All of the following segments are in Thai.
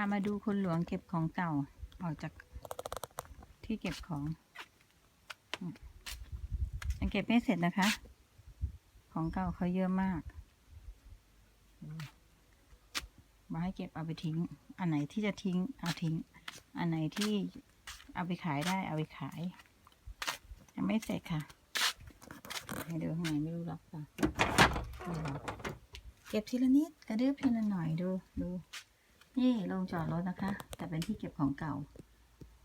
ามาดูคนหลวงเก็บของเก่าออกจากที่เก็บของยังเก็บไม่เสร็จนะคะ ของเก่าเขาเยอะมากมาให้เก็บเอาไปทิ้ง อันไหนที่จะทิ้งเอาทิ้ง อันไหนที่เอาไปขายได้เอาไปขาย ยังไม่เสร็จค่ะ ให้ดูข้างในไม่รู้หรอกค่ะ เก็บทีละนิดกระดึบทีละหน่อยดูดู นี่โรงจอดรถนะคะ แต่เป็นที่เก็บของเก่า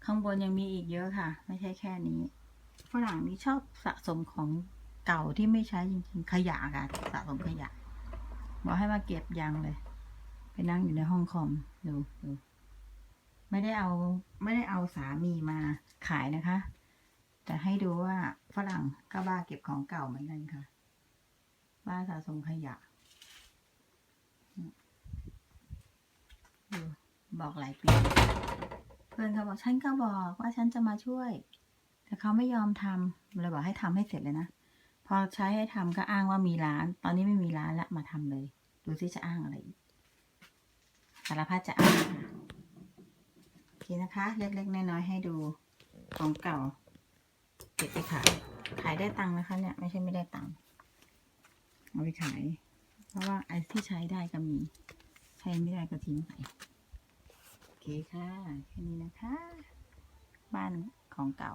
ข้างบนยังมีอีกเยอะค่ะ ไม่ใช่แค่นี้ ฝรั่งนี่ชอบสะสมของเก่าที่ไม่ใช้จริงๆ ขยะค่ะ สะสมขยะ บอกให้มาเก็บยังเลย ไปนั่งอยู่ในห้องคอมดูดูไม่ได้เอาไม่ได้เอาสามีมาขายนะคะ แต่ให้ดูว่าฝรั่งก็บ้าเก็บของเก่าเหมือนกันค่ะ บ้าสะสมขยะ บอกหลายปี เพื่อนเขาบอกฉันก็บอกว่าฉันจะมาช่วย แต่เขาไม่ยอมทำเลยบอกให้ทำให้เสร็จเลยนะ พอใช้ให้ทำก็อ้างว่ามีร้าน ตอนนี้ไม่มีร้านละมาทำเลย ดูซิจะอ้างอะไรสารพัดจะอ้างโอเคนะคะ เล็กๆน้อยๆให้ดูของเก่าเก็บไปขายขายได้ตังค์นะคะ เนี่ยไม่ใช่ไม่ได้ตังค์เอาไปขาย เพราะว่าไอ้ที่ใช้ได้ก็มี ใช้ไม่ได้ก็ทิ้งไป เคค่ะ แค่นี้นะคะ บ้านของเก่า